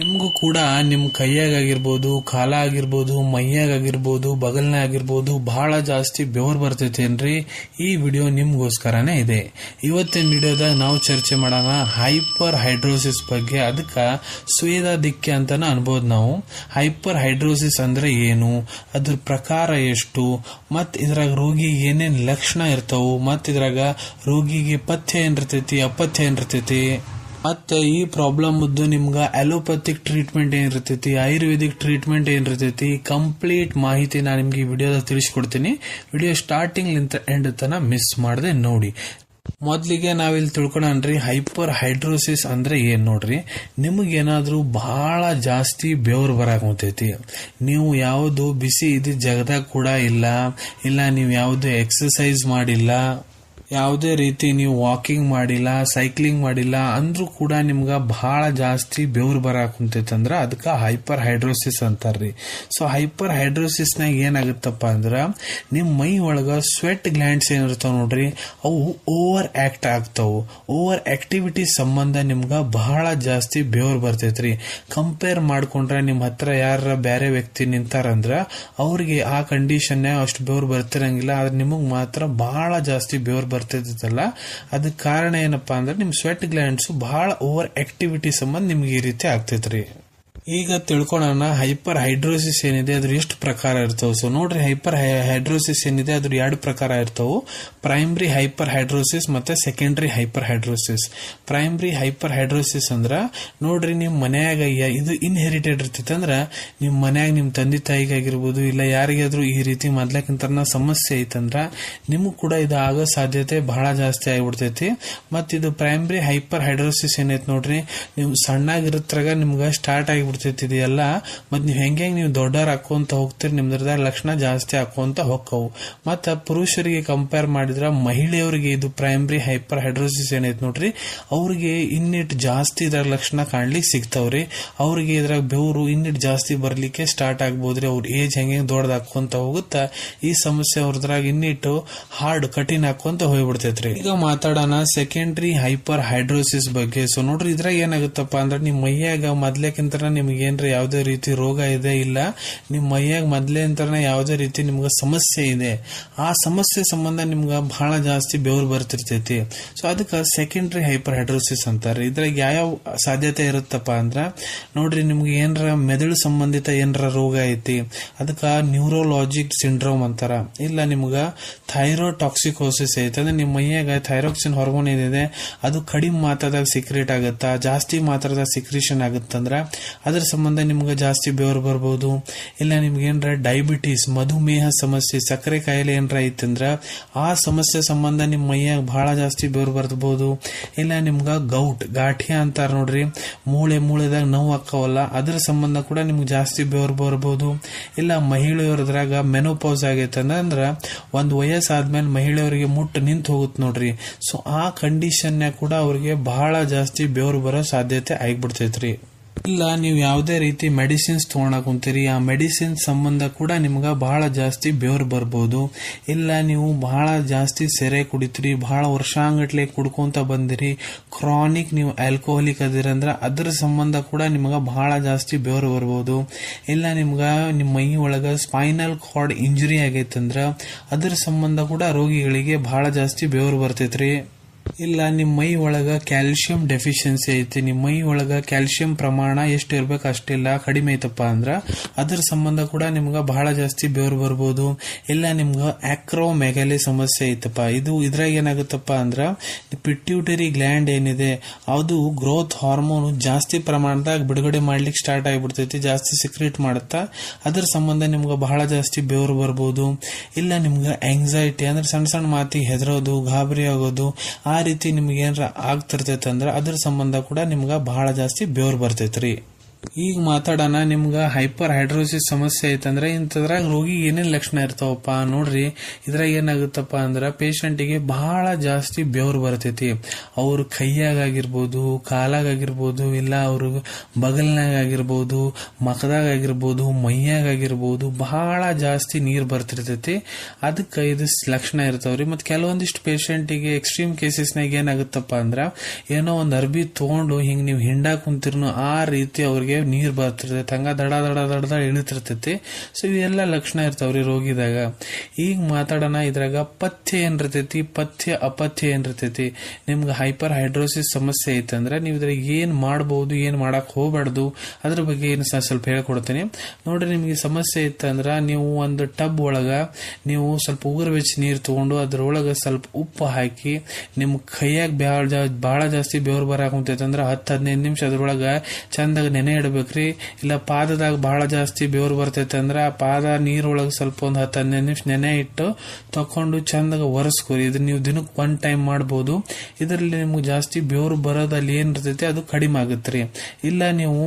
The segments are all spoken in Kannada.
ನಿಮ್ಗೂ ಕೂಡ ನಿಮ್ ಕೈಯಾಗಿರ್ಬೋದು ಕಾಲ ಆಗಿರ್ಬೋದು ಮೈಯಾಗಿರ್ಬೋದು ಬಗಲ್ನೇ ಆಗಿರ್ಬೋದು ಬಹಳ ಜಾಸ್ತಿ ಬೆವರು ಬರ್ತೈತೇನ್ರಿ ಈ ವಿಡಿಯೋ ನಿಮ್ಗೋಸ್ಕರನೇ ಇದೆ. ಇವತ್ತಿನ ವಿಡಿಯೋದಾಗ ನಾವು ಚರ್ಚೆ ಮಾಡೋಣ ಹೈಪರ್ ಹೈಡ್ರೋಸಿಸ್ ಬಗ್ಗೆ. ಅದಕ್ಕೆ ಸ್ವೇದ ದಿಕ್ಕೆ ಅಂತಾನೆ ಅನ್ಬೋದು ನಾವು. ಹೈಪರ್ ಹೈಡ್ರೋಸಿಸ್ ಅಂದ್ರೆ ಏನು? ಅದ್ರ ಪ್ರಕಾರ ಎಷ್ಟು? ಮತ್ ಇದ್ರಾಗ ರೋಗಿ ಏನೇನು ಲಕ್ಷಣ ಇರ್ತಾವು? ಮತ್ ಇದ್ರಾಗ ರೋಗಿಗೆ ಪಥ್ಯ ಏನಿರ್ತೈತಿ, ಅಪಥ್ಯ ಏನಿರ್ತೈತಿ? ಮತ್ತೆ ಈ ಪ್ರಾಬ್ಲಮ್ ಇದ್ದು ನಿಮ್ಗೆ ಅಲೋಪತಿಕ್ ಟ್ರೀಟ್ಮೆಂಟ್ ಏನಿರ್ತೈತಿ ಆಯುರ್ವೇದಿಕ್ ಟ್ರೀಟ್ಮೆಂಟ್ ಏನಿರ್ತೈತಿ ಕಂಪ್ಲೀಟ್ ಮಾಹಿತಿ ನಾನು ನಿಮ್ಗೆ ಈ ವಿಡಿಯೋದಲ್ಲಿ ತಿಳಿಸ್ಕೊಡ್ತೀನಿ. ವಿಡಿಯೋ ಸ್ಟಾರ್ಟಿಂಗ್ ಎಂಡ್ ತನ ಮಿಸ್ ಮಾಡದೆ ನೋಡಿ. ಮೊದಲಿಗೆ ನಾವಿಲ್ಲಿ ತಿಳ್ಕೊಳನ್ರಿ ಹೈಪರ್ ಹೈಡ್ರೋಸಿಸ್ ಅಂದ್ರೆ ಏನ್ ನೋಡ್ರಿ? ನಿಮಗೇನಾದ್ರೂ ಬಹಳ ಜಾಸ್ತಿ ಬೆವರು ಬರಾಕಂತೈತಿ ನೀವು ಯಾವುದು ಬಿಸಿ ಇದು ಜಗದಾಗ ಕೂಡ ಇಲ್ಲ ಇಲ್ಲ ನೀವು ಯಾವುದು ಎಕ್ಸಸೈಸ್ ಮಾಡಿಲ್ಲ ಯಾವುದೇ ರೀತಿ ನೀವು ವಾಕಿಂಗ್ ಮಾಡಿಲ್ಲ ಸೈಕ್ಲಿಂಗ್ ಮಾಡಿಲ್ಲ, ಅಂದ್ರೂ ಕೂಡ ನಿಮ್ಗೆ ಬಹಳ ಜಾಸ್ತಿ ಬೆವ್ರು ಬರಾಕ್ ಅದಕ್ಕೆ ಹೈಪರ್ ಹೈಡ್ರೋಸಿಸ್ ಅಂತಾರ್ರಿ. ಸೊ ಹೈಪರ್ ಹೈಡ್ರೋಸಿಸ್ನಾಗ ಏನಾಗುತ್ತಪ್ಪ ಅಂದ್ರೆ ನಿಮ್ಮ ಮೈ ಒಳಗ ಸ್ವೆಟ್ ಗ್ಲ್ಯಾಂಡ್ಸ್ ಏನಿರ್ತಾವ ನೋಡ್ರಿ, ಅವು ಓವರ್ ಆಕ್ಟ್ ಆಗ್ತಾವು. ಓವರ್ ಆಕ್ಟಿವಿಟಿ ಸಂಬಂಧ ನಿಮ್ಗೆ ಬಹಳ ಜಾಸ್ತಿ ಬೆವ್ರು ಬರ್ತೈತ್ರಿ. ಕಂಪೇರ್ ಮಾಡ್ಕೊಂಡ್ರೆ ನಿಮ್ಮ ಹತ್ರ ಯಾರ ಬೇರೆ ವ್ಯಕ್ತಿ ನಿಂತಾರಂದ್ರ ಅವ್ರಿಗೆ ಆ ಕಂಡೀಷನ್ ಅಷ್ಟು ಬೆವ್ರು ಬರ್ತಿರಂಗಿಲ್ಲ, ಆದ್ರೆ ನಿಮಗೆ ಮಾತ್ರ ಬಹಳ ಜಾಸ್ತಿ ಬೆವ್ರು ಬರ್ತಿರ್ತೈತಲ್ಲ ಅದಕ್ಕೆ ಕಾರಣ ಏನಪ್ಪಾ ಅಂದ್ರೆ ನಿಮ್ಮ ಸ್ವೆಟ್ ಗ್ಲ್ಯಾಂಡ್ಸು ಬಹಳ ಓವರ್ ಆಕ್ಟಿವಿಟಿ ಸಂಬಂಧ ನಿಮ್ಗೆ ಈ ರೀತಿ ಆಗ್ತೈತ್ರಿ. ಈಗ ತಿಳ್ಕೊಳ್ಳೋಣ ಹೈಪರ್ ಹೈಡ್ರೋಸಿಸ್ ಏನಿದೆ, ಅದ್ರ ಎಷ್ಟು ಪ್ರಕಾರ ಇರ್ತಾವ. ಸೊ ನೋಡ್ರಿ ಹೈಪರ್ ಹೈಡ್ರೋಸಿಸ್ ಏನಿದೆ, ಅದ್ರ ಎರಡು ಪ್ರಕಾರ ಇರ್ತವೆ. ಪ್ರೈಮರಿ ಹೈಪರ್ ಹೈಡ್ರೋಸಿಸ್ ಮತ್ತೆ secondary hyperhidrosis primary hyperhidrosis ಅಂದ್ರ, ನೋಡ್ರಿ ನಿಮ್ಮ ಮನ್ಯಾಗ ಇದು ಇನ್ಹೆರಿಟೆಡ್ ಇರ್ತೈತೆ. ಅಂದ್ರ ನಿಮ್ಮ ಮನ್ಯಾಗ ನಿಮ್ಮ ತಂದೆ ತಾಯಿಗಾಗಿರ್ಬೋದು, ಇಲ್ಲ ಯಾರಿಗಾದ್ರೂ ಈ ರೀತಿ ಮೊದ್ಲಕ್ಕಿಂತ ಸಮಸ್ಯೆ ಐತಂದ್ರ, ನಿಮಗ್ ಕೂಡ ಇದು ಆಗೋ ಸಾಧ್ಯತೆ ಬಹಳ ಜಾಸ್ತಿ ಆಗಿಬಿಡ್ತೈತಿ. ಮತ್ತು ಇದು ಪ್ರೈಮರಿ ಹೈಪರ್ ಹೈಡ್ರೋಸಿಸ್ ಏನೈತಿ ನೋಡ್ರಿ ನೀವು ಸಣ್ಣಾಗಿರತ್ರಾಗ ನಿಮ್ಗೆ ಸ್ಟಾರ್ಟ್ ಆಗಿಬಿಡ್ತೈತಿ. ಇದೆಲ್ಲ ಮತ್ತು ನೀವು ಹೆಂಗೆ ನೀವು ದೊಡ್ಡವ್ರು ಹಾಕೊಂತ ಹೋಗ್ತೀರಿ? ನಿಮ್ದ್ರದಾಗ ಲಕ್ಷಣ ಜಾಸ್ತಿ ಹಾಕೊಂತ ಹೋಕ್ಕವು. ಮತ್ತು ಪುರುಷರಿಗೆ ಕಂಪೇರ್ ಮಾಡಿದ್ರೆ ಮಹಿಳೆಯರಿಗೆ ಇದು ಪ್ರೈಮರಿ ಹೈಪರ್ ಹೈಡ್ರೋಸಿಸ್ ಏನೈತೆ ನೋಡ್ರಿ? ಅವ್ರಿಗೆ ಇನ್ನಿಟ್ ಜಾಸ್ತಿ ಇದ್ರಾಗ ಲಕ್ಷಣ ಕಾಣ್ಲಿಕ್ಕೆ ಸಿಗ್ತಾವ್ರಿ. ಅವ್ರಿಗೆ ಇದ್ರಾಗ ಬೆವರು ಇನ್ನಿಟ್ ಜಾಸ್ತಿ ಬರಲಿಕ್ಕೆ ಸ್ಟಾರ್ಟ್ ಆಗ್ಬೋದ್ರಿ. ಅವ್ರ ಏಜ್ ಹೆಂಗೆ ದೊಡ್ಡದು ಹಾಕೊಂತ ಹೋಗುತ್ತಾ, ಈ ಸಮಸ್ಯೆ ಅವ್ರದ್ರಾಗ ಇನ್ನಿಟ್ಟು ಹಾರ್ಡ್ ಕಠಿಣ ಹಾಕೊಂತ ಹೋಗ್ಬಿಡ್ತೈತ್ರಿ. ಈಗ ಮಾತಾಡೋಣ ಸೆಕೆಂಡ್ರಿ ಹೈಪರ್ ಹೈಡ್ರೋಸಿಸ್ ಬಗ್ಗೆ. ಸೊ ನೋಡ್ರಿ ಇದ್ರಾಗ ಏನಾಗುತ್ತಪ್ಪ ಅಂದ್ರೆ ನಿಮ್ ಮೈಯಾಗ ಮೊದ್ಲೇಕಿಂತ ನಿಮ್ಗೆ ಏನ್ರ ಯಾವುದೇ ರೀತಿ ರೋಗ ಇದೆ ಇಲ್ಲ ನಿಮ್ಮ ಮೈಯಾಗ ಮೊದ್ಲೇ ಅಂತರನೇ ಯಾವುದೇ ರೀತಿ ನಿಮ್ಗೆ ಸಮಸ್ಯೆ ಇದೆ, ಆ ಸಮಸ್ಯೆ ಸಂಬಂಧ ನಿಮ್ಗೆ ಬಹಳ ಜಾಸ್ತಿ ಬೆವರು ಬರ್ತಿರ್ತೈತಿ. ಸೊ ಅದಕ್ಕೆ ಸೆಕೆಂಡ್ರಿ ಹೈಪರ್ ಹೈಡ್ರೋಸಿಸ್ ಅಂತಾರೆ. ಇದ್ರಾಗ ಯಾವ್ಯಾವ ಸಾಧ್ಯತೆ ಇರುತ್ತಪ್ಪ ಅಂದ್ರೆ, ನೋಡ್ರಿ ನಿಮ್ಗೆ ಏನರ ಮೆದುಳು ಸಂಬಂಧಿತ ಏನರ ರೋಗ ಐತಿ, ಅದಕ್ಕೆ ನ್ಯೂರೋಲಾಜಿಕ್ ಸಿಂಡ್ರೋಮ್ ಅಂತಾರ. ಇಲ್ಲ ನಿಮ್ಗೆ ಥೈರೋಟಾಕ್ಸಿಕೋಸಿಸ್ ಐತೆ, ಅಂದ್ರೆ ನಿಮ್ಮ ಮೈಯಾಗ ಥೈರಾಕ್ಸಿನ್ ಹಾರ್ಮೋನ್ ಏನಿದೆ, ಅದು ಕಡಿಮೆ ಮಾತ್ರದಾಗ ಸಿಕ್ರೇಟ್ ಆಗುತ್ತಾ, ಜಾಸ್ತಿ ಮಾತ್ರದಾಗ ಸಿಕ್ರೇಷನ್ ಆಗುತ್ತಂದ್ರ ಅದ್ರ ಸಂಬಂಧ ನಿಮ್ಗೆ ಜಾಸ್ತಿ ಬೆವರು ಬರ್ಬೋದು. ಇಲ್ಲ ನಿಮ್ಗೆ ಏನರ ಡಯಾಬಿಟೀಸ್ ಮಧುಮೇಹ ಸಮಸ್ಯೆ, ಸಕ್ಕರೆ ಕಾಯಿಲೆ ಏನರ ಐತಂದ್ರ ಆ ಸಮಸ್ಯೆ ಸಂಬಂಧ ನಿಮ್ಮ ಮೈಯಾಗ ಬಹಳ ಜಾಸ್ತಿ ಬೆವರು ಬರ್ಬೋದು. ಇಲ್ಲ ನಿಮ್ಗೆ ಗೌಟ್ ಗಾಠಿಯ ಅಂತಾರೆ ನೋಡ್ರಿ. ಮೂಳೆ ಮೂಳೆದಾಗ ನೋವು ಹಾಕವಲ್ಲ ಅದ್ರ ಸಂಬಂಧ ಕೂಡ ನಿಮ್ಗೆ ಜಾಸ್ತಿ ಬೆವರು ಬರ್ಬೋದು. ಇಲ್ಲ ಮಹಿಳೆಯರದ್ರಾಗ ಮೆನೋಪಾಸ್ ಆಗೈತೆ ಒಂದು ಒಂದ್ ವಯಸ್ಸಾದ್ಮೇಲೆ ಮಹಿಳೆಯರಿಗೆ ಮುಟ್ಟು ನಿಂತು ಹೋಗುತ್ತೆ ನೋಡ್ರಿ. ಸೊ ಆ ಕಂಡೀಷನ್ ಕೂಡ ಅವ್ರಿಗೆ ಬಹಳ ಜಾಸ್ತಿ ಬೆವರು ಬರೋ ಸಾಧ್ಯತೆ ಆಗ್ಬಿಡ್ತೈತ್ರಿ. ಇಲ್ಲ, ನೀವು ಯಾವುದೇ ರೀತಿ ಮೆಡಿಸಿನ್ಸ್ ತೊಗೊಳಕ್ ಕುಂತೀರಿ, ಆ ಮೆಡಿಸಿನ್ ಸಂಬಂಧ ಕೂಡ ನಿಮ್ಗೆ ಬಹಳ ಜಾಸ್ತಿ ಬೆವರು ಬರ್ಬೋದು. ಇಲ್ಲ, ನೀವು ಬಹಳ ಜಾಸ್ತಿ ಸೆರೆ ಕುಡಿತೀರಿ, ಬಹಳ ವರ್ಷಾಂಗಟ್ಲೆ ಕುಡ್ಕೊಂತ ಬಂದಿರಿ ಕ್ರಾನಿಕ್ ನೀವು ಆಲ್ಕೋಹಾಲಿಕ್ ಅದಿರಂದ್ರ ಅದ್ರ ಸಂಬಂಧ ಕೂಡ ನಿಮ್ಗೆ ಬಹಳ ಜಾಸ್ತಿ ಬೆವರು ಬರ್ಬೋದು. ಇಲ್ಲ, ನಿಮ್ಗೆ ನಿಮ್ಮ ಮೈ ಒಳಗೆ ಸ್ಪೈನಲ್ ಕಾರ್ಡ್ ಇಂಜುರಿ ಆಗೈತಂದ್ರೆ ಅದ್ರ ಸಂಬಂಧ ಕೂಡ ರೋಗಿಗಳಿಗೆ ಬಹಳ ಜಾಸ್ತಿ ಬೆವರು ಬರ್ತೈತ್ರಿ. ಇಲ್ಲ ನಿಮ್ಮ ಮೈ ಒಳಗ ಕ್ಯಾಲ್ಸಿಯಂ ಡೆಫಿಷಿಯನ್ಸಿ ಐತಿ. ನಿಮ್ಮ ಮೈ ಒಳಗ ಕ್ಯಾಲ್ಸಿಯಂ ಪ್ರಮಾಣ ಎಷ್ಟು ಇರ್ಬೇಕು ಅಷ್ಟಿಲ್ಲ, ಕಡಿಮೆ ಐತಪ್ಪ ಅಂದ್ರ ಅದ್ರ ಸಂಬಂಧ ಕೂಡ ನಿಮ್ಗೆ ಬಹಳ ಜಾಸ್ತಿ ಬೆವರು ಬರ್ಬೋದು. ಇಲ್ಲ, ನಿಮ್ಗ ಆಕ್ರೋಮೆಗಾಲಿ ಸಮಸ್ಯೆ ಐತಪ್ಪ. ಇದು ಇದ್ರಾಗ ಏನಾಗುತ್ತಪ್ಪ ಅಂದ್ರ ಪಿಟ್ಯೂಟರಿ ಗ್ಲ್ಯಾಂಡ್ ಏನಿದೆ, ಅದು ಗ್ರೋತ್ ಹಾರ್ಮೋನ್ ಜಾಸ್ತಿ ಪ್ರಮಾಣದಾಗ ಬಿಡುಗಡೆ ಮಾಡ್ಲಿಕ್ಕೆ ಸ್ಟಾರ್ಟ್ ಆಗಿಬಿಡ್ತೈತಿ, ಜಾಸ್ತಿ ಸಿಕ್ರೇಟ್ ಮಾಡುತ್ತಾ ಅದ್ರ ಸಂಬಂಧ ನಿಮ್ಗೆ ಬಹಳ ಜಾಸ್ತಿ ಬೆವರು ಬರ್ಬೋದು. ಇಲ್ಲ, ನಿಮ್ಗೆ ಆಂಗ್ಸೈಟಿ ಅಂದ್ರೆ ಸಣ್ಣ ಸಣ್ಣ ಮಾತಿಗೆ ಹೆದರೋದು, ಗಾಬರಿ ಆಗೋದು ರೀತಿ ನಿಮ್ಗೆ ಏನಾರ ಆಗ್ತಿರ್ತೈತೆ ಅಂದ್ರೆ ಅದ್ರ ಸಂಬಂಧ ಕೂಡ ನಿಮ್ಗೆ ಬಹಳ ಜಾಸ್ತಿ ಬೆವರು ಬರ್ತೈತ್ರಿ. ಈಗ ಮಾತಾಡೋಣ ನಿಮ್ಗೆ ಹೈಪರ್ ಹೈಡ್ರೋಸಿಸ್ ಸಮಸ್ಯೆ ಐತಂದ್ರೆ ಇಂಥದ್ರಾಗ ರೋಗಿಗೆ ಏನೇನು ಲಕ್ಷಣ ಇರ್ತಾವಪ್ಪ ನೋಡ್ರಿ, ಇದ್ರಾಗ ಏನಾಗುತ್ತಪ್ಪ ಅಂದ್ರೆ ಪೇಷಂಟಿಗೆ ಬಹಳ ಜಾಸ್ತಿ ಬೆವರು ಬರ್ತೈತಿ. ಅವ್ರ ಕೈಯಾಗಿರ್ಬೋದು ಕಾಲಾಗಿರ್ಬೋದು ಇಲ್ಲ ಅವ್ರ ಬಗಲ್ನಾಗಿರ್ಬೋದು ಮಕದಾಗ ಆಗಿರ್ಬೋದು, ಮೈಯಾಗ ಬಹಳ ಜಾಸ್ತಿ ನೀರು ಬರ್ತಿರ್ತೈತಿ. ಅದಕ್ಕೆ ಇದು ಲಕ್ಷಣ ಇರ್ತಾವ್ರಿ. ಮತ್ತೆ ಕೆಲವೊಂದಿಷ್ಟು ಪೇಷಂಟಿಗೆ ಎಕ್ಸ್ಟ್ರೀಮ್ ಕೇಸಸ್ನಾಗ ಏನಾಗುತ್ತಪ್ಪ ಅಂದ್ರೆ, ಏನೋ ಒಂದು ಅರ್ಬಿ ತಗೊಂಡು ಹಿಂಗೆ ನೀವು ಹಿಂಡಾ ಕುಂತಿರ್ನು ಆ ರೀತಿ ಅವ್ರಿಗೆ ನೀರು ಬರ್ತಿರ್ತೈತೆ ಹಂಗ ದಡ ದಡ ದಡ ಇಳಿತಿರ್ತೈತಿ ಸೊ ಇದೆಲ್ಲ ಲಕ್ಷಣ ಇರ್ತಾವ್ರಿ ರೋಗಿದಾಗ. ಈಗ ಮಾತಾಡೋಣ, ಇದ್ರಾಗ ಪಥ್ಯ ಏನಿರ್ತೈತಿ? ಪಥ್ಯ, ಅಪಥ್ಯ ಏನಿರ್ತೈತಿ? ನಿಮ್ಗೆ ಹೈಪರ್ ಹೈಡ್ರೋಸಿಸ್ ಸಮಸ್ಯೆ ಐತಂದ್ರೆ, ನೀವು ಇದ್ರಾಗ ಏನು ಮಾಡಬಹುದು ಏನು ಮಾಡಕ್ಕೆ ಹೋಗ್ಬಾರ್ದು, ಅದ್ರ ಬಗ್ಗೆ ಏನು ಸ್ವಲ್ಪ ಹೇಳ್ಕೊಡ್ತೀನಿ. ನೋಡ್ರಿ, ನಿಮಗೆ ಸಮಸ್ಯೆ ಇತ್ತಂದ್ರೆ ನೀವು ಒಂದು ಟಬ್ ಒಳಗ ನೀವು ಸ್ವಲ್ಪ ಉಗುರು ಬೆಚ್ಚಿ ನೀರು ತೊಗೊಂಡು ಅದ್ರೊಳಗ ಸ್ವಲ್ಪ ಉಪ್ಪು ಹಾಕಿ ನಿಮ್ಮ ಕೈಯಾಗ ಭಾಳ ಜಾ- ಬಹಳ ಜಾಸ್ತಿ ಬೆವರು ಬರಾಕ್ ಅಂದ್ರೆ ಹತ್ತು ಹದಿನೈದು ನಿಮಿಷ ಅದ್ರೊಳಗ ಚಂದಾಗ ನೆನೆ ಇಡ್ಬೇಕ್ರಿ ಇಲ್ಲ, ಪಾದದಾಗ ಬಹಳ ಜಾಸ್ತಿ ಬೆವರು ಬರ್ತೈತೆ ಅಂದ್ರೆ ಆ ಪಾದ ನೀರೊಳಗೆ ಸ್ವಲ್ಪ ಒಂದು ಹತ್ತು ನಿಮಿಷ ನೆನೆ ಇಟ್ಟು ತಕೊಂಡು ಚಂದಾಗ ಒರೆಸ್ಕೊರಿ. ಇದು ನೀವು ದಿನಕ್ಕೆ ಒನ್ ಟೈಮ್ ಮಾಡ್ಬೋದು. ಇದರಲ್ಲಿ ನಿಮ್ಗೆ ಜಾಸ್ತಿ ಬೆವರು ಬರೋದಲ್ಲಿ ಏನ್ ಇರ್ತೈತಿ ಅದು ಕಡಿಮೆ ಆಗುತ್ತೆ ಇಲ್ಲ, ನೀವು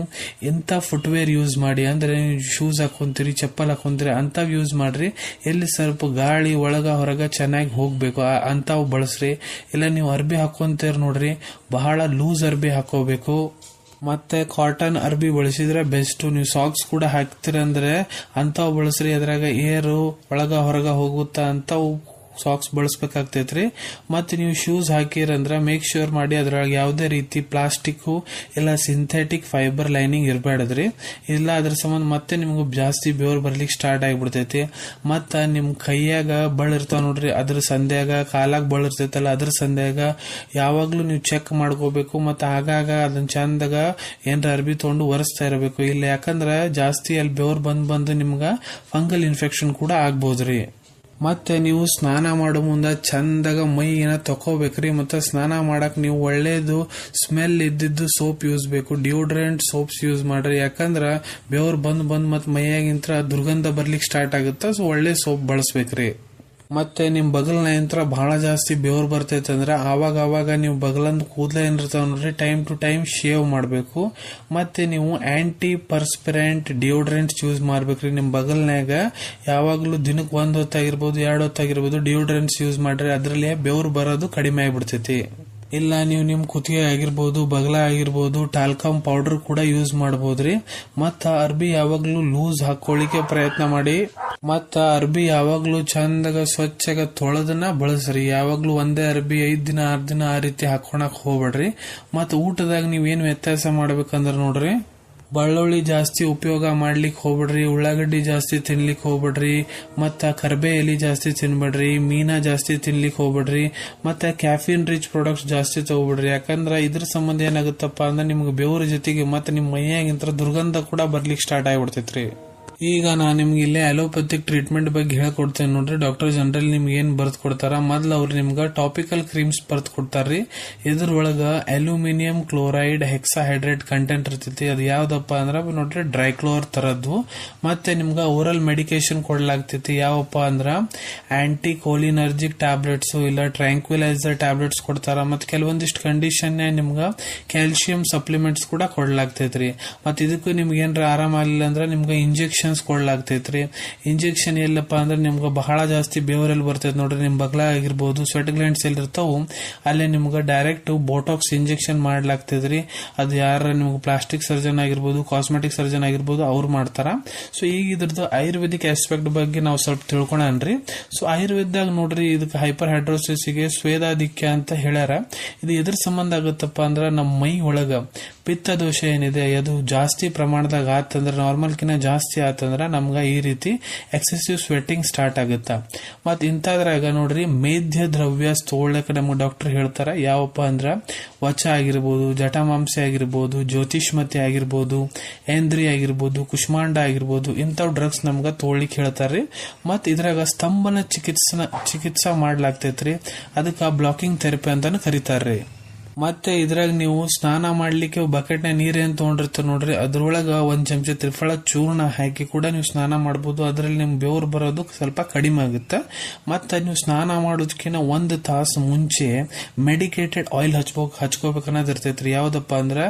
ಎಂತ ಫುಟ್ವೇರ್ ಯೂಸ್ ಮಾಡಿ, ಅಂದ್ರೆ ಶೂಸ್ ಹಾಕೊಂತೀರಿ, ಚಪ್ಪಲ್ ಹಾಕೊಂತೀರಿ, ಅಂಥವು ಯೂಸ್ ಮಾಡ್ರಿ. ಎಲ್ಲಿ ಸ್ವಲ್ಪ ಗಾಳಿ ಒಳಗ ಹೊರಗೆ ಚೆನ್ನಾಗಿ ಹೋಗ್ಬೇಕು. ಅಂಥವು ಬಳಸ್ರಿ. ಇಲ್ಲ, ನೀವು ಅರ್ಬಿ ಹಾಕೊಂತೀರಿ ನೋಡ್ರಿ. ಬಹಳ ಲೂಸ್ ಅರ್ಬಿ ಹಾಕೋಬೇಕು. ಮತ್ತೆ ಕಾಟನ್ ಅರ್ಬಿ ಬಳಸಿದ್ರೆ ಬೆಸ್ಟ್ ನೀವು ಸಾಕ್ಸ್ ಕೂಡ ಹಾಕ್ತಿರಂದ್ರೆ ಅಂತವ್ ಬಳಸ್ರಿ, ಅದ್ರಾಗ ಏರು ಒಳಗ ಹೊರಗ ಹೋಗುತ್ತಾ ಅಂತಾವ್ ಸಾಕ್ಸ್ ಬಳಸ್ಬೇಕಾಗ್ತೈತ್ರಿ. ಮತ್ತೆ ನೀವು ಶೂಸ್ ಹಾಕಿರಂದ್ರ ಮೇಕ್ ಶ್ಯೂರ್ ಮಾಡಿ ಅದ್ರೊಳಗೆ ಯಾವುದೇ ರೀತಿ ಪ್ಲಾಸ್ಟಿಕ್ಕು ಇಲ್ಲ ಸಿಂಥೆಟಿಕ್ ಫೈಬರ್ ಲೈನಿಂಗ್ ಇರಬೇಡದ್ರಿ ಇಲ್ಲ ಅದ್ರ ಸಂಬಂಧ ಮತ್ತೆ ನಿಮ್ಗೆ ಜಾಸ್ತಿ ಬೆವರು ಬರ್ಲಿಕ್ಕೆ ಸ್ಟಾರ್ಟ್ ಆಗಿಬಿಡ್ತೈತಿ. ಮತ್ತ ನಿಮ್ಮ ಕೈಯಾಗ ಬಳ ಇರ್ತಾವ ನೋಡ್ರಿ, ಅದ್ರ ಸಂದ್ಯಾಗ ಕಾಲಾಗ ಬಳ ಇರ್ತೈತಲ್ಲ, ಅದ್ರ ಸಂದ್ಯಾಗ ಯಾವಾಗ್ಲೂ ನೀವು ಚೆಕ್ ಮಾಡ್ಕೋಬೇಕು. ಮತ್ತೆ ಆಗಾಗ ಅದನ್ನ ಚಂದಾಗ ಏನ್ರ ಅರ್ಬಿ ತೊಗೊಂಡು ಒರೆಸ್ತಾ ಇರಬೇಕು. ಇಲ್ಲ ಯಾಕಂದ್ರೆ ಜಾಸ್ತಿ ಅಲ್ಲಿ ಬೆವರು ಬಂದು ಬಂದು ನಿಮ್ಗೆ ಫಂಗಲ್ ಇನ್ಫೆಕ್ಷನ್ ಕೂಡ ಆಗ್ಬೋದ್ರಿ. ಮತ್ತೆ ನೀವು ಸ್ನಾನ ಮಾಡೋ ಮುಂದೆ ಚಂದಾಗ ಮೈ ಏನ ತಕೋಬೇಕ್ರಿ ಮತ್ತೆ ಸ್ನಾನ ಮಾಡಕ್ ನೀವು ಒಳ್ಳೇದು ಸ್ಮೆಲ್ ಇದ್ದಿದ್ದು ಸೋಪ್ ಯೂಸ್ ಬೇಕು. ಡಿಯೋಡ್ರೆಂಟ್ ಸೋಪ್ಸ್ ಯೂಸ್ ಮಾಡ್ರಿ. ಯಾಕಂದ್ರೆ ಬೆವ್ರು ಬಂದ್ ಬಂದ್ ಮತ್ತೆ ಮೈಯಾಗಿಂತ ದುರ್ಗಂಧ ಬರ್ಲಿಕ್ಕೆ ಸ್ಟಾರ್ಟ್ ಆಗುತ್ತೆ? ಸೊ ಒಳ್ಳೆ ಸೋಪ್ ಬಳಸ್ಬೇಕ್ರಿ. ಮತ್ತೆ ನಿಮ್ ಬಗಲ್ ಯಂತ್ರ ಬಹಳ ಜಾಸ್ತಿ ಬೆವರು ಬರ್ತೈತೆ ಅಂದ್ರೆ ಆವಾಗ ಆವಾಗ ನೀವು ಬಗಲಂದ್ ಕೂದಲ ಏನಿರ್ತಾವ ನೋಡ್ರಿ, ಟೈಮ್ ಟು ಟೈಮ್ ಶೇವ್ ಮಾಡಬೇಕು. ಮತ್ತೆ ನೀವು ಆಂಟಿ ಪರ್ಸ್ಪಿರೆಂಟ್ ಡಿಯೋಡ್ರೆಂಟ್ ಯೂಸ್ ಮಾಡ್ಬೇಕ್ರಿ. ನಿಮ್ ಬಗಲ್ನ್ಯಾಗ ಯಾವಾಗ್ಲೂ ದಿನಕ್ಕೆ ಒಂದ್ ಹೊತ್ತಾಗಿರ್ಬೋದು, ಎರಡು ಹೊತ್ತಾಗಿರ್ಬೋದು ಡಿಯೋಡ್ರೆಂಟ್ಸ್ ಯೂಸ್ ಮಾಡ್ರಿ. ಅದ್ರಲ್ಲಿ ಬೆವರು ಬರೋದು ಕಡಿಮೆ ಆಗ್ಬಿಡ್ತೈತಿ. ಇಲ್ಲ ನೀವು ನಿಮ್ ಕುತ್ತಿಗೆ ಆಗಿರ್ಬೋದು, ಬಗಲ ಆಗಿರ್ಬೋದು ಟಾಲ್ಕಮ್ ಪೌಡರ್ ಕೂಡ ಯೂಸ್ ಮಾಡಬಹುದ್ರಿ ಮತ್ತ ಅರ್ಬಿ ಯಾವಾಗ್ಲೂ ಲೂಸ್ ಹಾಕೊಳ್ಳಿಕ್ಕೆ ಪ್ರಯತ್ನ ಮಾಡಿ. ಮತ್ತ ಅರ್ಬಿ ಯಾವಾಗ್ಲೂ ಚಂದಾಗ, ಸ್ವಚ್ಛಗ ತೊಳೆದನ್ನ ಬಳಸ್ರಿ. ಯಾವಾಗ್ಲೂ ಒಂದೇ ಅರ್ಬಿ, ಐದ್ ದಿನ, ಆರ್ ದಿನ ಆ ರೀತಿ ಹಾಕೊಳಕ್ ಹೋಗ್ಬೇಡ್ರಿ. ಮತ್ತ ಊಟದಾಗ ನೀವ್ ಏನ್ ವ್ಯತ್ಯಾಸ ಮಾಡ್ಬೇಕಂದ್ರ ನೋಡ್ರಿ. ಬೆಳ್ಳುಳ್ಳಿ ಜಾಸ್ತಿ ಉಪಯೋಗ ಮಾಡ್ಲಿಕ್ಕೆ ಹೋಗ್ಬೇಡ್ರಿ. ಉಳ್ಳಾಗಡ್ಡಿ ಜಾಸ್ತಿ ತಿನ್ಲಿಕ್ಕೆ ಹೋಗ್ಬೇಡ್ರಿ. ಮತ್ತ ಕರ್ಬೆ ಎಲೆ ಜಾಸ್ತಿ ತಿನ್ಬೇಡ್ರಿ. ಮೀನಾ ಜಾಸ್ತಿ ತಿನ್ಲಿಕ್ಕೆ ಹೋಗ್ಬೇಡ್ರಿ. ಮತ್ತೆ ಕ್ಯಾಫಿನ್ ರಿಚ್ ಪ್ರಾಡಕ್ಟ್ಸ್ ಜಾಸ್ತಿ ತಗೋಬೇಡ್ರಿ. ಯಾಕಂದ್ರ ಇದ್ರ ಸಂಬಂಧ ಏನಾಗುತ್ತಪ್ಪ ಅಂದ್ರೆ ನಿಮ್ಗೆ ಬೆವರ ಜೊತೆಗೆ ಮತ್ತೆ ನಿಮ್ಮ ಮೈಯಾಗಿಂತ ದುರ್ಗಂಧ ಕೂಡ ಬರ್ಲಿಕ್ಕೆ ಸ್ಟಾರ್ಟ್ ಆಗಿಬಿಡ್ತೈತ್ರಿ. ಈಗ ನಾನು ನಿಮ್ಗೆ ಇಲ್ಲೇ ಅಲೋಪತಿಕ್ ಟ್ರೀಟ್ಮೆಂಟ್ ಬಗ್ಗೆ ಹೇಳ್ಕೊಡ್ತೇನೆ ನೋಡ್ರಿ. ಡಾಕ್ಟರ್ ಜನರಲ್ ನಿಮ್ಗೆ ಏನು ಬರ್ದು ಕೊಡ್ತಾರ? ಮೊದ್ಲು ಅವ್ರು ನಿಮ್ಗೆ ಟಾಪಿಕಲ್ ಕ್ರೀಮ್ಸ್ ಬರ್ದು ಕೊಡ್ತಾರ್ರಿ. ಒಳಗೆ ಅಲ್ಯೂಮಿನಿಯಂ ಕ್ಲೋರೈಡ್ ಹೆಕ್ಸಾಹೈಡ್ರೇಟ್ ಕಂಟೆಂಟ್ ಇರ್ತೈತಿ. ಅದು ಯಾವ್ದಪ್ಪ ಅಂದ್ರ ನೋಡ್ರಿ ಡ್ರೈಕ್ಲೋರ್ ತರದ್ದು. ಮತ್ತೆ ನಿಮ್ಗೆ ಓರಲ್ ಮೆಡಿಕೇಶನ್ ಕೊಡ್ಲಾಗ್ತೈತಿ. ಯಾವಪ್ಪ ಅಂದ್ರ ಆಂಟಿ ಕೋಲಿನರ್ಜಿಕ್ ಟ್ಯಾಬ್ಲೆಟ್ಸ್ ಇಲ್ಲ ಟ್ರ್ಯಾಂಕ್ವಿಲೈಸರ್ ಟ್ಯಾಬ್ಲೆಟ್ಸ್ ಕೊಡ್ತಾರ. ಮತ್ತೆ ಕೆಲವೊಂದಿಷ್ಟು ಕಂಡೀಷನ್ ನಿಮ್ಗೆ ಕ್ಯಾಲ್ಸಿಯಂ ಸಪ್ಲಿಮೆಂಟ್ಸ್ ಕೂಡ ಕೊಡ್ಲಾಗ್ತೈತ್ರಿ. ಮತ್ತೆ ಇದಕ್ಕೂ ನಿಮ್ಗೆ ಏನಾರ ಆರಾಮ ಆಗಿಲ್ಲ ಅಂದ್ರೆ ನಿಮ್ಗೆ ಇಂಜೆಕ್ಷನ್ಸ್ ಕೊಡ್ಲಾಗ್ತೈತ್ರಿ. ಇಂಜೆಕ್ಷನ್ ಎಲ್ಲಪ್ಪ ಅಂದ್ರೆ ನಿಮ್ಗೆ ಬಹಳ ಜಾಸ್ತಿ ಬೇವರಲ್ಲಿ ಬರ್ತೈತೆ ನೋಡ್ರಿ ನಿಮ್ಮ ಬಗ್ಲ ಆಗಿರ್ಬೋದು ಸ್ವೆಟ್ ಗ್ಲ್ಯಾಂಡ್ಸ್ ಎಲ್ಲಿ ಇರ್ತಾವು, ಅಲ್ಲಿ ನಿಮ್ಗೆ ಡೈರೆಕ್ಟ್ ಬೋಟಾಕ್ಸ್ ಇಂಜೆಕ್ಷನ್ ಮಾಡ್ಲಾಗ್ತೈತ್ರಿ. ಅದು ಯಾರ ನಿಮ್ಗೆ ಪ್ಲಾಸ್ಟಿಕ್ ಸರ್ಜನ್ ಆಗಿರ್ಬೋದು ಕಾಸ್ಮೆಟಿಕ್ ಸರ್ಜನ್ ಆಗಿರ್ಬೋದು, ಅವ್ರು ಮಾಡ್ತಾರ. ಸೊ ಈಗ ಇದ್ರದ್ದು ಆಯುರ್ವೇದಿಕ್ ಆಸ್ಪೆಕ್ಟ್ ಬಗ್ಗೆ ನಾವು ಸ್ವಲ್ಪ ತಿಳ್ಕೊಳನ್ರಿ. ಸೊ ಆಯುರ್ವೇದದಾಗ ನೋಡ್ರಿ ಇದಕ್ಕೆ ಹೈಪರ್ ಹೈಡ್ರೋಸಿಸ್ಗೆ ಸ್ವೇದಾಧಿಕ್ಯ ಅಂತ ಹೇಳ್ಯಾರ. ಇದು ಎದ್ರ ಸಂಬಂಧ ಆಗುತ್ತಪ್ಪ ಅಂದ್ರೆ ನಮ್ಮ ಮೈ ಒಳಗ. ಪಿತ್ತ ದೋಷ ಏನಿದೆ, ಅದು ಜಾಸ್ತಿ ಪ್ರಮಾಣದಾಗ ಆತಂದ್ರೆ ನಾರ್ಮಲ್ ಕಿನ್ನ ಜಾಸ್ತಿ ಆತಂದ್ರೆ ನಮ್ಗೆ ಈ ರೀತಿ ಎಕ್ಸೆಸಿವ್ ಸ್ವೆಟ್ಟಿಂಗ್ ಸ್ಟಾರ್ಟ್ ಆಗುತ್ತ. ಮತ್ತು ಇಂಥದ್ರಾಗ ನೋಡ್ರಿ ಮೇಧ್ಯ ದ್ರವ್ಯ ತಗೊಳ್ಳಕ ನಮ್ಗೆ ಡಾಕ್ಟರ್ ಹೇಳ್ತಾರೆ, ಯಾವಪ್ಪ ಅಂದ್ರೆ ವಚ ಆಗಿರ್ಬೋದು ಜಟಮಾಂಸೆ ಆಗಿರ್ಬೋದು, ಜ್ಯೋತಿಷ್ಮತಿ ಆಗಿರ್ಬೋದು ಏಂದ್ರಿ ಆಗಿರ್ಬೋದು, ಕುಷ್ಮಾಂಡ ಆಗಿರ್ಬೋದು, ಇಂಥವು ಡ್ರಗ್ಸ್ ನಮ್ಗ ತೋಳಿಕ್ ಹೇಳ್ತಾರ್ರಿ. ಮತ್ತು ಇದ್ರಾಗ ಸ್ತಂಭನ ಚಿಕಿತ್ಸನ ಚಿಕಿತ್ಸಾ ಮಾಡ್ಲಾಗ್ತೈತ್ರಿ. ಅದಕ್ಕೆ ಬ್ಲಾಕಿಂಗ್ ಥೆರಪಿ ಅಂತಾನು ಕರೀತಾರ್ರಿ. ಮತ್ತೆ ಇದ್ರಾಗ ನೀವು ಸ್ನಾನ ಮಾಡ್ಲಿಕ್ಕೆ ಬಕೆಟ್ನ ನೀರೇನ್ ತಗೊಂಡಿರ್ತೀರ ನೋಡ್ರಿ, ಅದ್ರೊಳಗ ಒಂದ್ ಚಮಚ ತ್ರಿಫಳ ಚೂರ್ಣ ಹಾಕಿ ಕೂಡ ನೀವು ಸ್ನಾನ ಮಾಡಬಹುದು ಅದ್ರಲ್ಲಿ ನಿಮ್ ಬೆವರು ಬರೋದು ಸ್ವಲ್ಪ ಕಡಿಮೆ ಆಗುತ್ತೆ. ಮತ್ತೆ ನೀವು ಸ್ನಾನ ಮಾಡೋದಕ್ಕಿಂತ ಒಂದು ತಾಸು ಮುಂಚೆ ಮೆಡಿಕೇಟೆಡ್ ಆಯಿಲ್ ಹಚ್ಬೇಕು, ಹಚ್ಕೋಬೇಕು ಅನ್ನೋದು ಇರ್ತೈತ್ರಿ. ಯಾವ್ದಪ್ಪ ಅಂದ್ರೆ,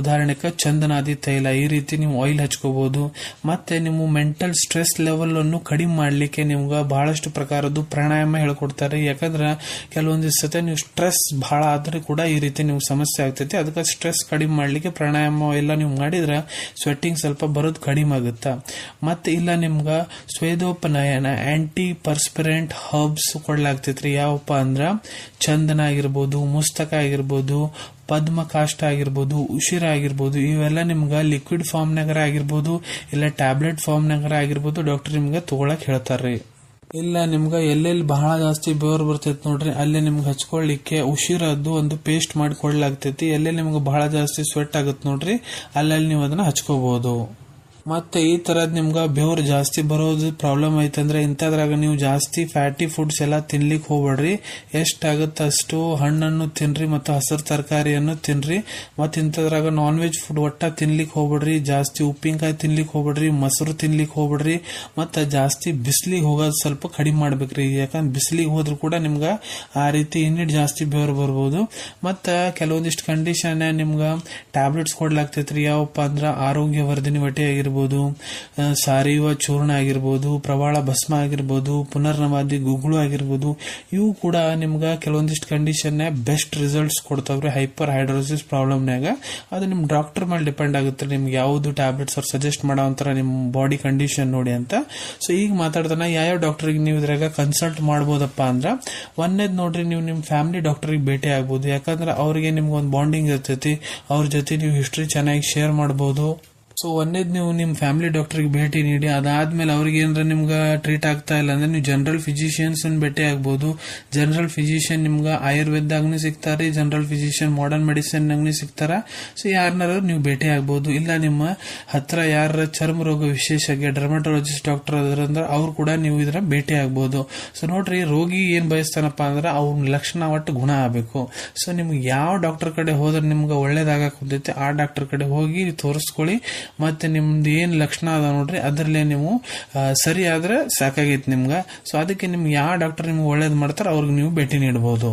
ಉದಾಹರಣೆಗೆ ಚಂದನಾದಿ ತೈಲ, ಈ ರೀತಿ ನೀವು ಆಯಿಲ್ ಹಚ್ಕೋಬಹುದು ಮತ್ತೆ ನಿಮ್ಮ ಮೆಂಟಲ್ ಸ್ಟ್ರೆಸ್ ಲೆವೆಲ್ ಅನ್ನು ಕಡಿಮೆ ಮಾಡ್ಲಿಕ್ಕೆ ನಿಮ್ಗೆ ಬಹಳಷ್ಟು ಪ್ರಕಾರದ್ದು ಪ್ರಾಣಾಯಾಮ ಹೇಳ್ಕೊಡ್ತಾರೆ. ಯಾಕಂದ್ರೆ ಕೆಲವೊಂದಿಷ್ಟು ಸತಿ ನೀವು ಸ್ಟ್ರೆಸ್ ಬಹಳ ಆದ್ರೆ ಕೂಡ ಈ ರೀತಿ ನೀವು ಸಮಸ್ಯೆ ಆಗ್ತೈತಿ, ಅದಕ್ಕೆ ಸ್ಟ್ರೆಸ್ ಕಡಿಮೆ ಮಾಡಲಿಕ್ಕೆ ಪ್ರಾಣಾಯಾಮ ಎಲ್ಲ ನೀವು ಮಾಡಿದ್ರೆ ಸ್ವೆಟ್ಟಿಂಗ್ ಸ್ವಲ್ಪ ಬರೋದು ಕಡಿಮೆ ಆಗುತ್ತಾ? ಮತ್ತು ಇಲ್ಲ ನಿಮ್ಗೆ ಸ್ವೇದೋಪನಯನ ಆ್ಯಂಟಿ ಪರ್ಸ್ಪಿರೆಂಟ್ ಹರ್ಬ್ಸ್ ಕೊಡ್ಲಾಗ್ತೈತ್ರಿ. ಯಾವಪ್ಪ ಅಂದ್ರೆ ಚಂದನ ಆಗಿರ್ಬೋದು, ಮುಸ್ತಕ ಆಗಿರ್ಬೋದು ಪದ್ಮ ಕಾಷ್ಟ ಆಗಿರ್ಬೋದು, ಉಸಿರ ಆಗಿರ್ಬೋದು, ಇವೆಲ್ಲ ನಿಮ್ಗೆ ಲಿಕ್ವಿಡ್ ಫಾರ್ಮ್ನಾಗರ ಆಗಿರ್ಬೋದು, ಇಲ್ಲ ಟ್ಯಾಬ್ಲೆಟ್ ಫಾರ್ಮ್ನಾಗರ ಆಗಿರ್ಬೋದು ಡಾಕ್ಟರ್ ನಿಮ್ಗೆ ತಗೊಳಕ್ ಹೇಳ್ತಾರ್ರಿ. ಇಲ್ಲ, ನಿಮ್ಗೆ ಎಲ್ಲೆಲ್ಲಿ ಬಹಳ ಜಾಸ್ತಿ ಬೆವರು ಬರ್ತೈತಿ ನೋಡ್ರಿ, ಅಲ್ಲಿ ನಿಮ್ಗೆ ಹಚ್ಕೊಳ್ಳಿಕ್ಕೆ ಉಸಿರದ್ದು ಒಂದು ಪೇಸ್ಟ್ ಮಾಡಿ ಕೊಡ್ಲಾಗ್ತೈತಿ ಎಲ್ಲೆಲ್ಲಿ ನಿಮ್ಗೆ ಬಹಳ ಜಾಸ್ತಿ ಸ್ವೆಟ್ ಆಗುತ್ತೆ ನೋಡ್ರಿ, ಅಲ್ಲಲ್ಲಿ ನೀವು ಅದನ್ನ ಹಚ್ಕೋಬಹುದು ಮತ್ತೆ ಈ ತರದ್ ನಿಮ್ಗೆ ಬೆವರು ಜಾಸ್ತಿ ಬರೋದು ಪ್ರಾಬ್ಲಮ್ ಐತಂದ್ರೆ ಇಂಥದ್ರಾಗ ನೀವು ಜಾಸ್ತಿ ಫ್ಯಾಟಿ ಫುಡ್ಸ್ ಎಲ್ಲ ತಿನ್ಲಿಕ್ಕೆ ಹೋಗ್ಬೇಡ್ರಿ ಎಷ್ಟಾಗುತ್ತೆ ಅಷ್ಟು ಹಣ್ಣನ್ನು ತಿನ್ರಿ ಮತ್ತು ಹಸಿರು ತರಕಾರಿಯನ್ನು ತಿನ್ರಿ. ಮತ್ತೆ ಇಂಥದ್ರಾಗ ನಾನ್ ವೆಜ್ ಫುಡ್ ಒಟ್ಟ ತಿನ್ಲಿಕ್ಕೆ ಹೋಗ್ಬೇಡ್ರಿ ಜಾಸ್ತಿ ಉಪ್ಪಿನಕಾಯಿ ತಿನ್ಲಿಕ್ಕೆ ಹೋಗ್ಬೇಡ್ರಿ ಮೊಸರು ತಿನ್ಲಿಕ್ಕೆ ಹೋಗ್ಬೇಡ್ರಿ ಮತ್ತೆ ಜಾಸ್ತಿ ಬಿಸಿಲಿಗೆ ಹೋಗೋದು ಸ್ವಲ್ಪ ಕಡಿಮೆ ಮಾಡ್ಬೇಕ್ರಿ. ಯಾಕಂದ್ರೆ ಬಿಸಿಲಿಗೆ ಹೋದ್ರು ಕೂಡ ನಿಮ್ಗೆ ಆ ರೀತಿ ಇನ್ನಿಟ್ ಜಾಸ್ತಿ ಬೆವರು ಬರ್ಬೋದು. ಮತ್ತೆ ಕೆಲವೊಂದಿಷ್ಟು ಕಂಡೀಷನ್ ನಿಮ್ಗೆ ಟ್ಯಾಬ್ಲೆಟ್ಸ್ ಕೊಡ್ಲಾಗ್ತೈತ್ರಿ. ಯಾವಪ್ಪ ಅಂದ್ರೆ ಆರೋಗ್ಯ ವರ್ಧಿನಿ ವಟಿ ಆಗಿರ್ಬೋದು ಸಾರಿಯುವ ಚೂರ್ಣ ಆಗಿರ್ಬೋದು, ಪ್ರವಾಳ ಭಸ್ಮ ಆಗಿರ್ಬೋದು, ಪುನರ್ನವಾದಿ ಗುಗ್ಗಳು ಆಗಿರ್ಬೋದು, ಇವು ಕೂಡ ನಿಮ್ಗೆ ಕೆಲವೊಂದಿಷ್ಟು ಕಂಡೀಷನ್ ಬೆಸ್ಟ್ ರಿಸಲ್ಟ್ಸ್ ಕೊಡ್ತಾವ್ರಿ ಹೈಪರ್ ಹೈಡ್ರೋಸಿಸ್ ಪ್ರಾಬ್ಲಮ್ನಾಗ ಅದು ನಿಮ್ಮ ಡಾಕ್ಟರ್ ಮೇಲೆ ಡಿಪೆಂಡ್ ಆಗುತ್ತೆ, ನಿಮ್ಗೆ ಯಾವುದು ಟ್ಯಾಬ್ಲೆಟ್ಸ್ ಅವ್ರು ಸಜೆಸ್ಟ್ ಮಾಡೋ ಒಂಥರ ನಿಮ್ಮ ಬಾಡಿ ಕಂಡೀಷನ್ ನೋಡಿ ಅಂತ. ಸೊ ಈಗ ಮಾತಾಡ್ತಾನೆ, ಯಾವ್ಯಾವ ಡಾಕ್ಟರ್ಗೆ ನೀವು ಇದ್ರಾಗ ಕನ್ಸಲ್ಟ್ ಮಾಡ್ಬೋದಪ್ಪ ಅಂದ್ರೆ ಒಂದೇದ್ ನೋಡ್ರಿ ನೀವು ನಿಮ್ಮ ಫ್ಯಾಮಿಲಿ ಡಾಕ್ಟರ್ಗೆ ಭೇಟಿ ಆಗ್ಬೋದು. ಯಾಕಂದ್ರೆ ಅವ್ರಿಗೆ ನಿಮ್ಗೆ ಒಂದು ಬಾಂಡಿಂಗ್ ಇರ್ತೈತಿ, ಅವ್ರ ಜೊತೆ ನೀವು ಹಿಸ್ಟ್ರಿ ಚೆನ್ನಾಗಿ ಶೇರ್ ಮಾಡ್ಬೋದು. ಸೊ ಒಂದೇದ್ ನೀವು ನಿಮ್ಮ ಫ್ಯಾಮಿಲಿ ಡಾಕ್ಟರ್ಗೆ ಭೇಟಿ ನೀಡಿ, ಅದಾದ್ಮೇಲೆ ಅವ್ರಿಗೆ ಏನಾರ ನಿಮ್ಗೆ ಟ್ರೀಟ್ ಆಗ್ತಾ ಇಲ್ಲ ಅಂದ್ರೆ ನೀವು ಜನರಲ್ ಫಿಸಿಷಿಯನ್ಸ್ ಭೇಟಿ ಆಗ್ಬೋದು. ಜನರಲ್ ಫಿಸಿಷಿಯನ್ ನಿಮ್ಗೆ ಆಯುರ್ವೇದಾಗ್ನು ಸಿಗ್ತಾರೆ ಜನರಲ್ ಫಿಸಿಷಿಯನ್ ಮಾಡರ್ನ್ ಮೆಡಿಸಿನ್ ನಾಗ್ನು ಸಿಗ್ತಾರ. ಸೊ ಯಾರನ್ನಾರು ನೀವು ಭೇಟಿ ಆಗ್ಬೋದು. ಇಲ್ಲ ನಿಮ್ಮ ಹತ್ರ ಯಾರ ಚರ್ಮ ರೋಗ ವಿಶೇಷಜ್ಞ ಡರ್ಮಟೋಲಜಿಸ್ಟ್ ಡಾಕ್ಟರ್ ಅದ್ರಂದ್ರೆ ಅವ್ರು ಕೂಡ ನೀವು ಇದರ ಭೇಟಿ ಆಗ್ಬೋದು. ಸೊ ನೋಡ್ರಿ, ರೋಗಿ ಏನ್ ಬಯಸ್ತಾನಪ್ಪ ಅಂದ್ರೆ ಅವ್ನ ಲಕ್ಷಣ ಒಟ್ಟು ಗುಣ ಆಗಬೇಕು. ಸೊ ನಿಮ್ಗೆ ಯಾವ ಡಾಕ್ಟರ್ ಕಡೆ ಹೋದ್ರೆ ನಿಮ್ಗೆ ಒಳ್ಳೇದಾಗ ಕುಂತೈತಿ, ಆ ಡಾಕ್ಟರ್ ಕಡೆ ಹೋಗಿ ತೋರಿಸ್ಕೊಳ್ಳಿ. ಮತ್ತೆ ನಿಮ್ದು ಏನು ಲಕ್ಷಣ ಅದ ನೋಡ್ರಿ, ಅದರಲ್ಲೇ ನೀವು ಸರಿ ಆದರೆ ಸಾಕಾಗೈತಿ ನಿಮ್ಗೆ. ಸೊ ಅದಕ್ಕೆ ನಿಮ್ಗೆ ಯಾವ ಡಾಕ್ಟರ್ ನಿಮ್ಗೆ ಒಳ್ಳೇದು ಮಾಡ್ತಾರ ಅವ್ರಿಗೆ ನೀವು ಭೇಟಿ ನೀಡಬಹುದು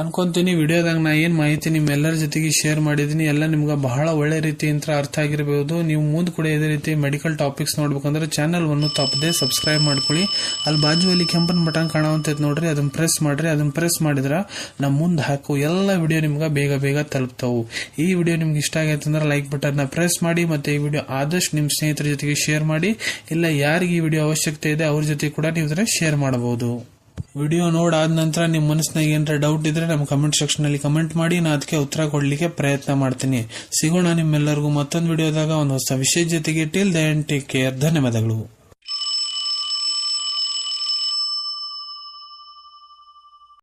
ಅನ್ಕೊಂತೀನಿ, ವಿಡಿಯೋದಾಗ ನಾ ಏನು ಮಾಹಿತಿ ನಿಮ್ಮೆಲ್ಲರ ಜೊತೆಗೆ ಶೇರ್ ಮಾಡಿದ್ದೀನಿ, ಎಲ್ಲ ನಿಮ್ಗೆ ಬಹಳ ಒಳ್ಳೆ ರೀತಿಯಿಂದ ಅರ್ಥ ಆಗಿರಬಹುದು ನೀವು ಮುಂದೆ ಕೂಡ ಇದೇ ರೀತಿ ಮೆಡಿಕಲ್ ಟಾಪಿಕ್ಸ್ ನೋಡ್ಬೇಕಂದ್ರೆ ಚಾನಲ್ ಅನ್ನು ತಪ್ಪದೆ ಸಬ್ಸ್ಕ್ರೈಬ್ ಮಾಡ್ಕೊಳ್ಳಿ. ಅಲ್ಲಿ ಬಾಜುವಲ್ಲಿ ಕೆಂಪನ್ ಬಟನ್ ಕಾಣುವಂಥದ್ದು ನೋಡ್ರಿ ಅದನ್ನ ಪ್ರೆಸ್ ಮಾಡ್ರಿ. ಅದನ್ನ ಪ್ರೆಸ್ ಮಾಡಿದ್ರೆ ನಮ್ಮ ಮುಂದೆ ಹಾಕು ಎಲ್ಲ ವಿಡಿಯೋ ನಿಮ್ಗೆ ಬೇಗ ಬೇಗ ತಲುಪ್ತಾವು. ಈ ವಿಡಿಯೋ ನಿಮ್ಗೆ ಇಷ್ಟ ಆಗೈತೆ ಅಂದ್ರೆ ಲೈಕ್ ಬಟನ್ನ ಪ್ರೆಸ್ ಮಾಡಿ, ಮತ್ತೆ ಈ ವಿಡಿಯೋ ಆದಷ್ಟು ನಿಮ್ಮ ಸ್ನೇಹಿತರ ಜೊತೆಗೆ ಶೇರ್ ಮಾಡಿ. ಇಲ್ಲ ಯಾರಿಗೆ ಈ ವಿಡಿಯೋ ಅವಶ್ಯಕತೆ ಇದೆ, ಅವ್ರ ಜೊತೆ ಕೂಡ ನೀವು ಇದನ್ನ ಶೇರ್ ಮಾಡಬಹುದು. ವಿಡಿಯೋ ನೋಡಾದ ನಂತರ ನಿಮ್ಮ ಮನಸ್ಸಿನಾಗ ಏನಾರ ಡೌಟ್ ಇದ್ರೆ ನಮ್ಮ ಕಮೆಂಟ್ ಸೆಕ್ಷನ್ ಅಲ್ಲಿ ಕಮೆಂಟ್ ಮಾಡಿ ನಾ ಅದಕ್ಕೆ ಉತ್ತರ ಕೊಡಲಿಕ್ಕೆ ಪ್ರಯತ್ನ ಮಾಡ್ತೀನಿ. ಸಿಗೋಣ ನಿಮ್ಮೆಲ್ಲರಿಗೂ ಮತ್ತೊಂದು ವಿಡಿಯೋದಾಗ ಒಂದು ಹೊಸ ವಿಷಯ ಜೊತೆಗೆ. ಟಿಲ್ ದನ್ ಟೇಕ್ ಕೇರ್ ಧನ್ಯವಾದಗಳು.